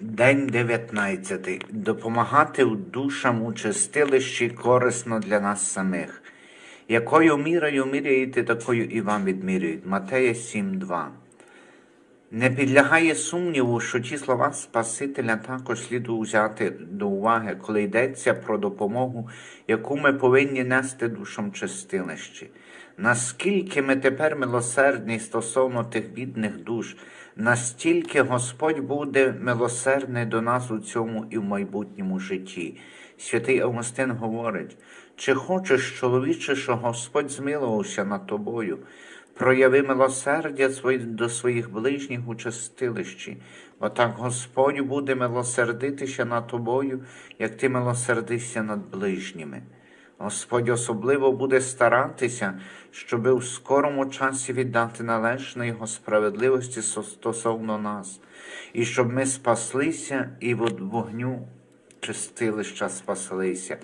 День 19. Допомагати душам у чистилищі корисно для нас самих. Якою мірою міряєте, такою і вам відмірюють. Матея 7.2. Не підлягає сумніву, що ті слова Спасителя також слід взяти до уваги, коли йдеться про допомогу, яку ми повинні нести душам чистилищі. Наскільки ми тепер милосердні стосовно тих бідних душ, настільки Господь буде милосердний до нас у цьому і в майбутньому житті. Святий Августин говорить, чи хочеш, чоловіче, що Господь змилувався над тобою? Прояви милосердя до своїх ближніх у чистилищі, бо так Господь буде милосердитися над тобою, як ти милосердишся над ближніми. Господь особливо буде старатися, щоби в скорому часі віддати належне Його справедливості стосовно нас, і щоб ми спаслися і від вогню чистилища спаслися.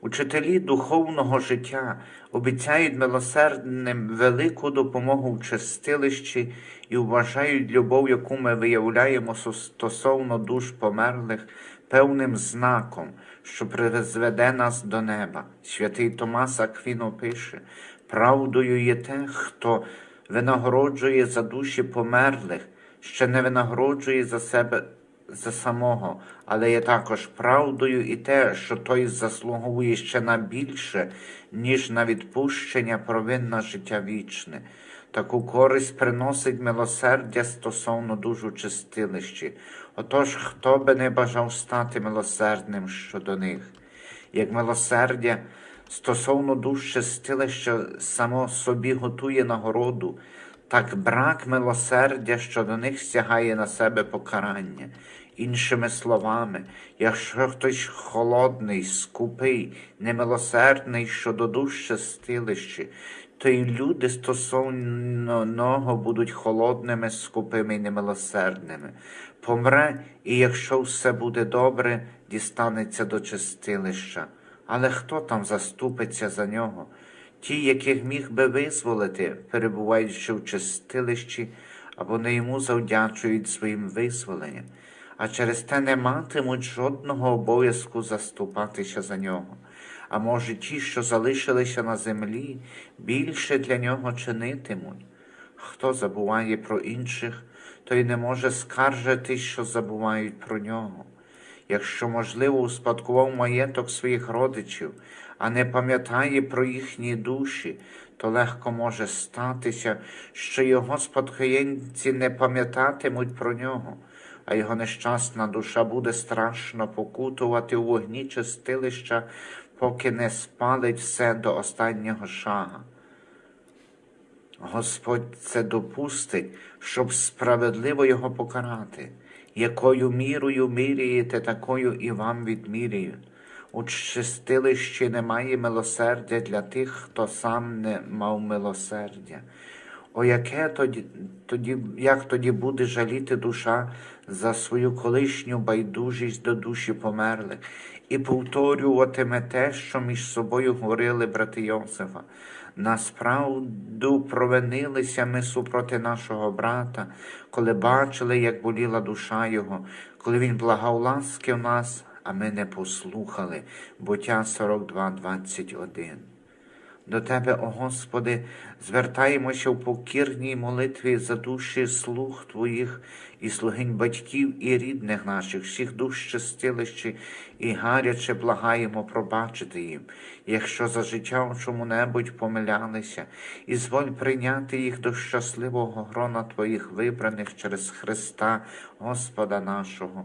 Учителі духовного життя обіцяють милосердним велику допомогу в чистилищі і вважають любов, яку ми виявляємо стосовно душ померлих, певним знаком, що призведе нас до неба. Святий Томас Аквіно пише: правдою є те, хто винагороджує за душі померлих, ще не винагороджує за себе за самого, але є також правдою і те, що той заслуговує ще на більше, ніж на відпущення провин на життя вічне. Таку користь приносить милосердя стосовно душу чистилищі. Отож, хто би не бажав стати милосердним щодо них, як милосердя стосовно душ чистилища само собі готує нагороду, так брак милосердя щодо них стягає на себе покарання. Іншими словами, якщо хтось холодний, скупий, немилосердний щодо душ чистилищі, то й люди стосовно нього будуть холодними, скупими і немилосердними. Помре, і якщо все буде добре, дістанеться до чистилища. Але хто там заступиться за нього? Ті, яких міг би визволити, перебуваючи в чистилищі, або не йому завдячують своїм визволенням, а через те не матимуть жодного обов'язку заступатися за нього. А може, ті, що залишилися на землі, більше для нього чинитимуть. Хто забуває про інших, той не може скаржитись, що забувають про нього. Якщо, можливо, успадкував маєток своїх родичів, а не пам'ятає про їхні душі, то легко може статися, що його спадкоємці не пам'ятатимуть про нього, а його нещасна душа буде страшно покутувати у вогні чистилища, поки не спалить все до останнього шага. Господь це допустить, щоб справедливо його покарати. Якою мірою міряєте, такою і вам відміряють. У чистилищі немає милосердя для тих, хто сам не мав милосердя. О, яке тоді, тоді, як тоді буде жаліти душа за свою колишню байдужість до душі померлих і повторюватиме те, що між собою говорили брати Йосифа. Насправду провинилися ми супроти нашого брата, коли бачили, як боліла душа його, коли він благав ласки в нас, а ми не послухали. Буття 42, 21. До Тебе, о Господи, звертаємося в покірній молитві за душі слуг Твоїх і слугинь батьків і рідних наших, всіх душ чистилищі, і гаряче благаємо пробачити їм, якщо за життя в чому-небудь помилялися, і зволь прийняти їх до щасливого грона Твоїх вибраних через Христа, Господа нашого.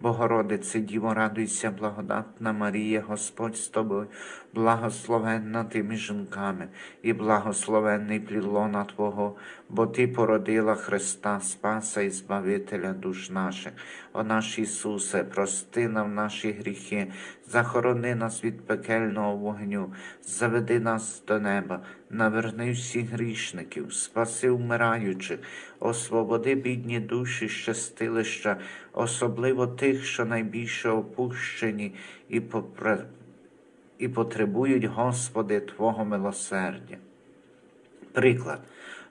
Богородице, Діво, радуйся, благодатна Марія, Господь з тобою, благословенна ти між жінками, і благословенний плід лона Твого, бо Ти породила Христа, Спаса і Збавителя душ наших. О наш Ісусе, прости нам наші гріхи, захорони нас від пекельного вогню, заведи нас до неба, наверни всіх грішників, спаси вмираючих, освободи бідні душі щастилища, особливо тих, що найбільше опущені і попре- і потребують, Господи, Твого милосердя. Приклад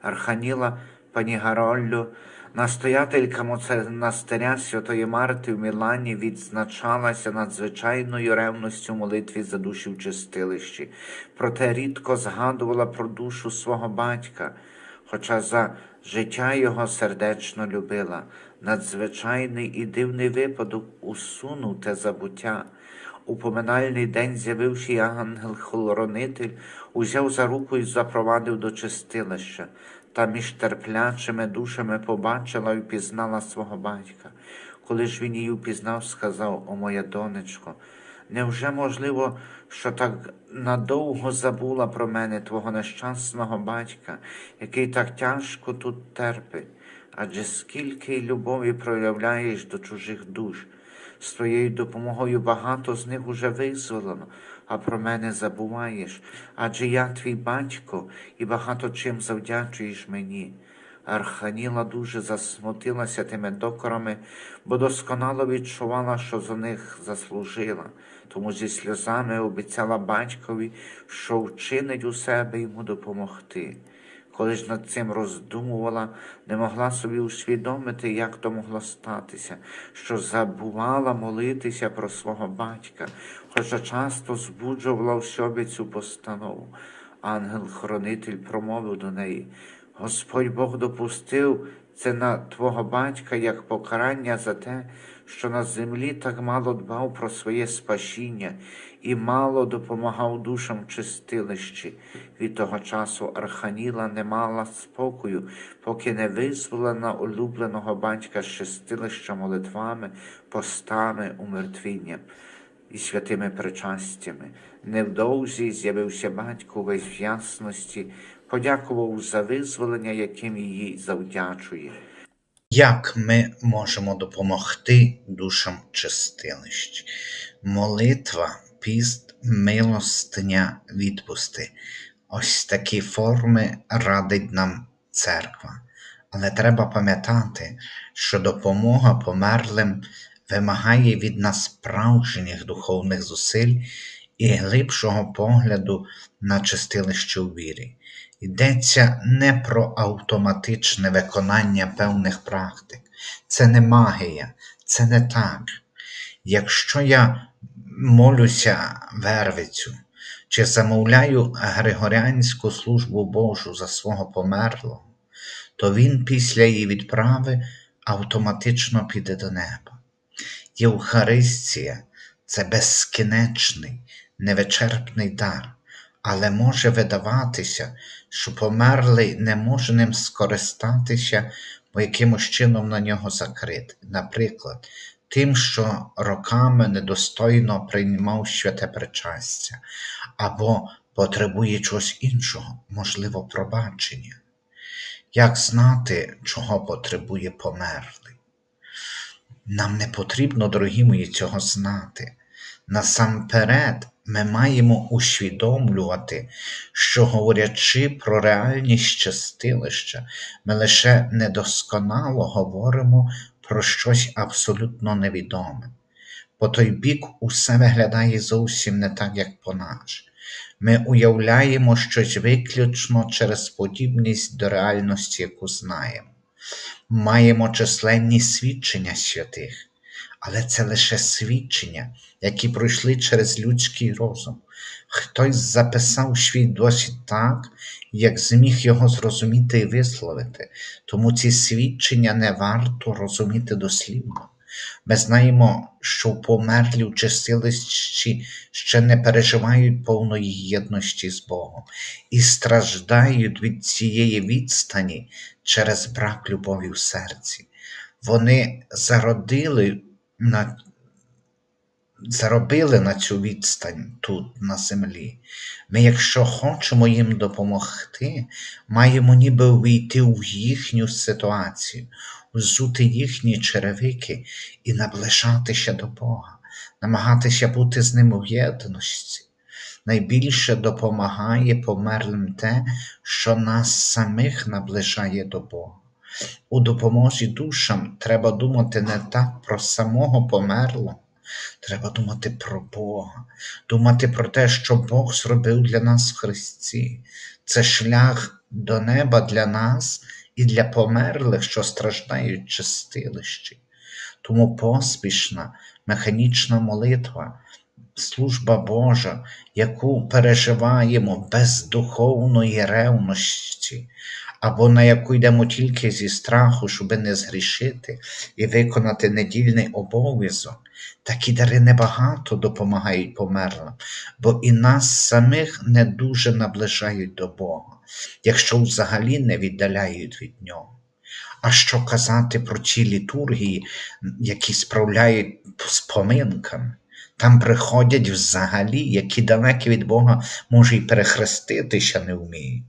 Арханіла Панігароллю, настоятелька монастиря Святої Марти в Мілані відзначалася надзвичайною ревністю молитві за душі в чистилищі, проте рідко згадувала про душу свого батька, хоча за життя його сердечно любила. Надзвичайний і дивний випадок усунув те забуття. У поминальний день з'явивший ангел-хоронитель, узяв за руку і запровадив до чистилища, та між терплячими душами побачила і впізнала свого батька. Коли ж він її впізнав, сказав, о моя донечко, невже можливо, що так надовго забула про мене твого нещасного батька, який так тяжко тут терпить? Адже скільки любові проявляєш до чужих душ, з твоєю допомогою багато з них уже визволено, а про мене забуваєш, адже я твій батько і багато чим завдячуєш мені. Арханіла дуже засмутилася тими докорами, бо досконало відчувала, що за них заслужила, тому зі сльозами обіцяла батькові, що вчинить у себе йому допомогти. Коли ж над цим роздумувала, не могла собі усвідомити, як то могло статися, що забувала молитися про свого батька, хоча часто збуджувала в собі цю постанову. Ангел-хоронитель промовив до неї: Господь Бог допустив це на твого батька як покарання за те, що на землі так мало дбав про своє спасіння і мало допомагав душам в чистилищі. Від того часу Арханіла не мала спокою, поки не визволена улюбленого батька з чистилища молитвами, постами, умертвінням і святими причастями. Невдовзі з'явився батько весь в ясності, подякував за визволення, яким її завдячує. Як ми можемо допомогти душам чистилищ? Молитва, піст, милостиня, відпусти. Ось такі форми радить нам церква. Але треба пам'ятати, що допомога померлим вимагає від нас справжніх духовних зусиль і глибшого погляду на чистилище у вірі. Йдеться не про автоматичне виконання певних практик. Це не магія, це не так. Якщо я молюся вервицю чи замовляю Григоріанську службу Божу за свого померлого, то він після її відправи автоматично піде до неба. Євхаристія це безкінечний, невичерпний дар, але може видаватися, що померлий не може ним скористатися, бо якимось чином на нього закритий. Наприклад, тим, що роками недостойно приймав святе причастя, або потребує чогось іншого, можливо, пробачення. Як знати, чого потребує померлий? Нам не потрібно, дорогі мої, цього знати. Насамперед, ми маємо усвідомлювати, що, говорячи про реальність чистилища, ми лише недосконало говоримо про щось абсолютно невідоме. По той бік усе виглядає зовсім не так, як по наш. Ми уявляємо щось виключно через подібність до реальності, яку знаємо. Маємо численні свідчення святих, але це лише свідчення, які пройшли через людський розум. Хтось записав свій досвід так, як зміг його зрозуміти і висловити, тому ці свідчення не варто розуміти дослівно. Ми знаємо, що померлі в чистилищі ще не переживають повної єдності з Богом і страждають від цієї відстані через брак любові в серці. Вони зародили на заробили на цю відстань тут, на землі. Ми, якщо хочемо їм допомогти, маємо ніби увійти в їхню ситуацію, взути їхні черевики і наближатися до Бога, намагатися бути з ним у єдності. Найбільше допомагає померлим те, що нас самих наближає до Бога. У допомозі душам треба думати не так про самого померлого, треба думати про Бога, думати про те, що Бог зробив для нас в Христі. Це шлях до неба для нас і для померлих, що страждають чистилищі. Тому поспішна, механічна молитва, служба Божа, яку переживаємо без духовної ревності, або на яку йдемо тільки зі страху, щоби не згрішити і виконати недільний обов'язок, такі дари небагато допомагають померлим, бо і нас самих не дуже наближають до Бога, якщо взагалі не віддаляють від Нього. А що казати про ті літургії, які справляють з поминками? Там приходять взагалі, які далекі від Бога, може, й перехреститися не вміють,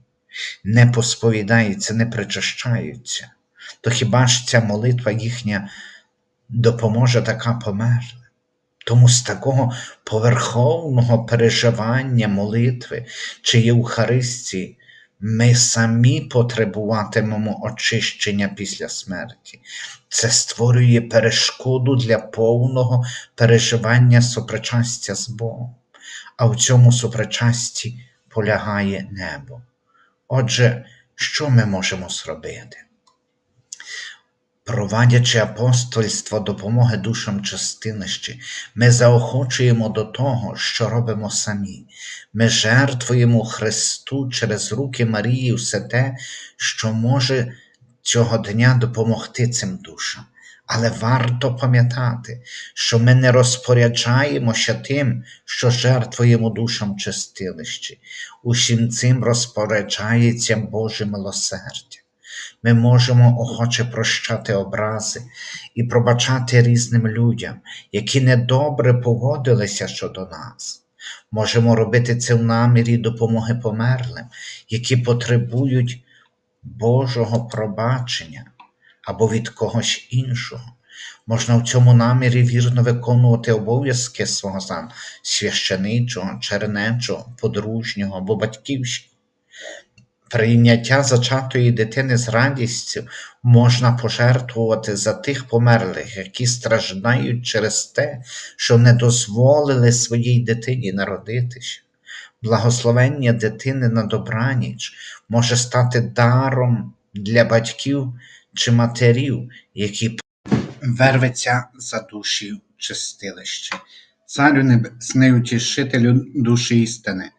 не посповідаються, не причащаються. То хіба ж ця молитва їхня допоможе така померла? Тому з такого поверховного переживання молитви чи Євхаристії ми самі потребуватимемо очищення після смерті. Це створює перешкоду для повного переживання сопричастя з Богом, а в цьому сопричасті полягає небо. Отже, що ми можемо зробити? Провадячи апостольство допомоги душам частинищі, ми заохочуємо до того, що робимо самі. Ми жертвуємо Христу через руки Марії все те, що може цього дня допомогти цим душам. Але варто пам'ятати, що ми не розпоряджаємося тим, що жертвуємо душам чистилищі. Усім цим розпоряджається Боже милосердя. Ми можемо охоче прощати образи і пробачати різним людям, які недобре поводилися щодо нас. Можемо робити це в намірі допомоги померлим, які потребують Божого пробачення або від когось іншого. Можна в цьому намірі вірно виконувати обов'язки свого сан священичого, чернечого, подружнього або батьківського. Прийняття зачатої дитини з радістю можна пожертвувати за тих померлих, які страждають через те, що не дозволили своїй дитині народитися. Благословення дитини на добраніч може стати даром для батьків чи матерів, які верветься за душі в чистилище. Царю небесний утішителю душі істини,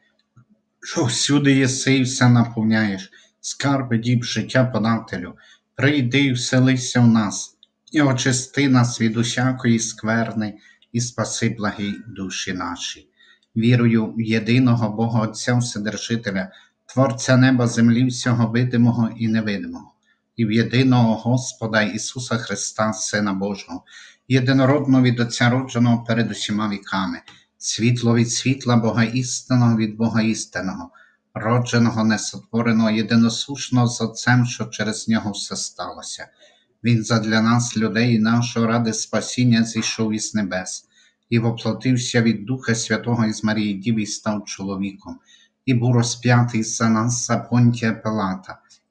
що всюди єси і все наповняєш, скарби діб життя подателю, прийди і вселися в нас, і очисти нас від усякої скверни, і спаси благі душі наші. Вірую в єдиного Бога Отця Вседержителя, Творця неба, землі, всього видимого і невидимого, і в єдиного Господа Ісуса Христа, Сина Божого, єдинородного від Отця родженого перед усіма віками, світло від світла Бога істинного від Бога істинного, родженого, несотвореного, єдиносушного з Отцем, що через нього все сталося. Він задля нас, людей, нашого ради спасіння зійшов із небес, і воплотився від Духа Святого із Марії Діви і став чоловіком, і був розп'ятий за нас за Понтія Пилата,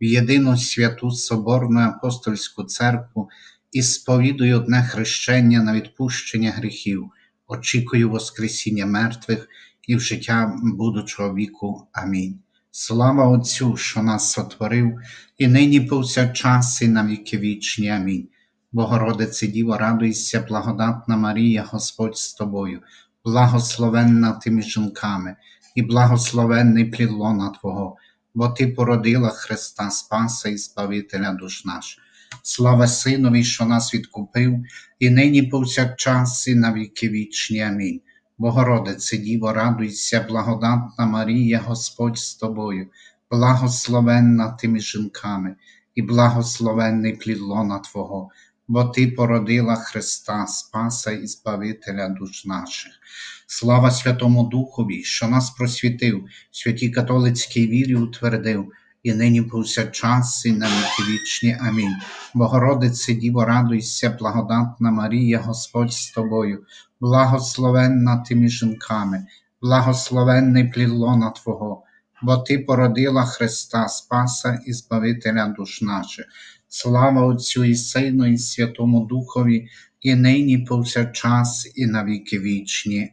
в єдину святу Соборну апостольську церкву і сповідую одне хрещення на відпущення гріхів, очікую Воскресіння мертвих і в життя будучого віку. Амінь. Слава Отцю, що нас сотворив, і нині повсякчас, і на віки вічні. Амінь. Богородице Діво, радуйся, благодатна Марія, Господь з тобою, благословенна ти між жінками, і благословенний плід лона Твого, бо Ти породила Христа Спаса і Збавителя душ наш. Слава Синові, що нас відкупив, і нині повсякчас, і на віки вічні. Амінь. Богородице, Діво, радуйся, благодатна Марія, Господь з тобою, благословенна ти між жінками, і благословенний плід лона Твого, бо Ти породила Христа, Спаса і Збавителя душ наших. Слава Святому Духові, що нас просвітив, святій католицькій вірі утвердив, і нині повсякчас, і на віки вічні. Амінь. Богородице, Діво, радуйся, благодатна Марія, Господь з тобою, благословенна ти між жінками, благословенний плід лона Твого, бо Ти породила Христа, Спаса і Збавителя душ наших. Слава Отцю і Сину, і Святому Духові, і нині повсякчас, і на віки вічні.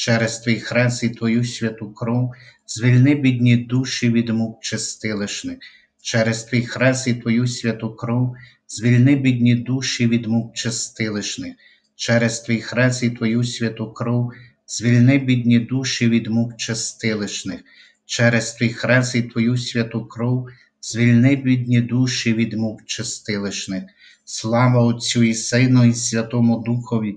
Через твій хрест і твою святу кров звільни бідні душі від мук чистилищних. Через твій хрест і твою святу кров звільни бідні душі від мук чистилищних. Через твій хрест і твою святу кров звільни бідні душі від мук чистилищних. Через твій хрест і твою святу кров звільни бідні душі від мук чистилищних. Слава Отцю і Сину, і Святому Духові,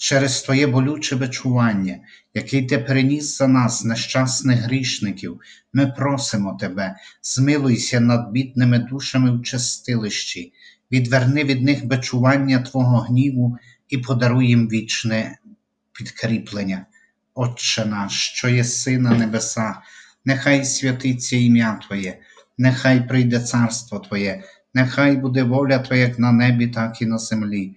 через Твоє болюче бичування, який Ти приніс за нас, нещасних грішників, ми просимо Тебе, змилуйся над бідними душами в чистилищі, відверни від них бичування Твого гніву і подаруй їм вічне підкріплення. Отче наш, що єси на небесах, нехай святиться ім'я Твоє, нехай прийде царство Твоє, нехай буде воля Твоя як на небі, так і на землі.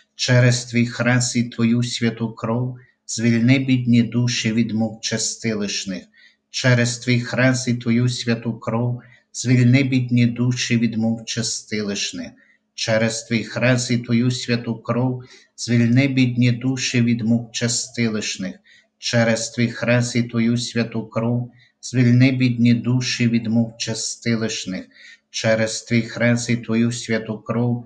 Через твій хрест і твою святу кров звільни бідні душі від мук чистилищних. Через твій хрест і твою святу кров звільни бідні душі від мук чистилищних. Через твій хрест і твою святу кров звільни бідні душі від мук чистилищних. Через твій хрест і твою святу кров звільни бідні душі від мук чистилищних. Через твій хрест і твою святу кров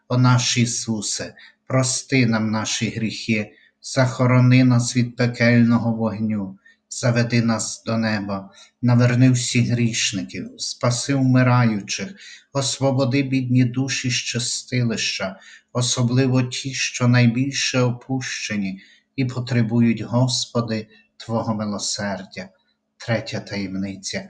О наш Ісусе, прости нам наші гріхи, захорони нас від пекельного вогню, заведи нас до неба, наверни всіх грішників, спаси вмираючих, освободи бідні душі з чистилища, особливо ті, що найбільше опущені і потребують, Господи, Твого милосердя. Третя таємниця.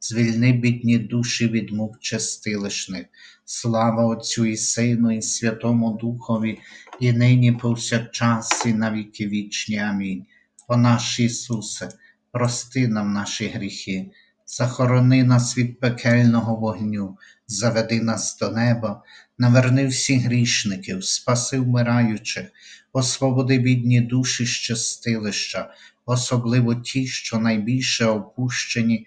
звільни бідні душі від мук чистилищних. Слава Отцю і Сину, і Святому Духові, і нині повсякчас, і на віки вічні. Амінь. О наш Ісусе, прости нам наші гріхи, захорони нас від пекельного вогню, заведи нас до неба, наверни всіх грішників, спаси вмираючих, освободи бідні душі з чистилища, особливо ті, що найбільше опущені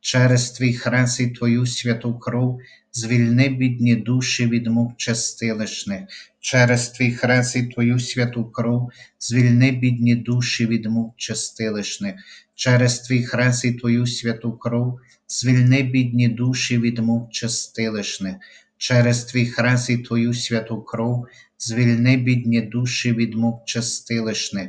через твій хрест і твою святу кров звільни бідні душі від мук чистилищних, через твій хрест і твою святу кров звільни бідні душі від мук чистилищних, через твій хрест і твою святу кров звільни бідні душі від мук чистилищних, через твій хрест і твою святу кров звільни бідні душі від мук чистилищних,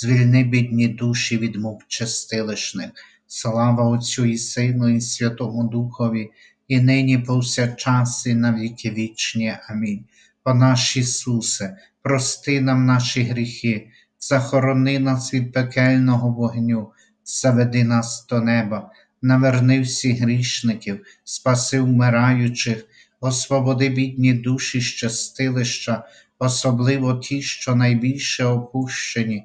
звільни бідні душі від мук чистилищних. Слава Отцю і Сину, і Святому Духові, і нині повсякчас, і на віки вічні. Амінь. О наш Ісусе, прости нам наші гріхи, захорони нас від пекельного вогню, заведи нас до неба, наверни всіх грішників, спаси вмираючих, освободи бідні душі з чистилища, особливо ті, що найбільше опущені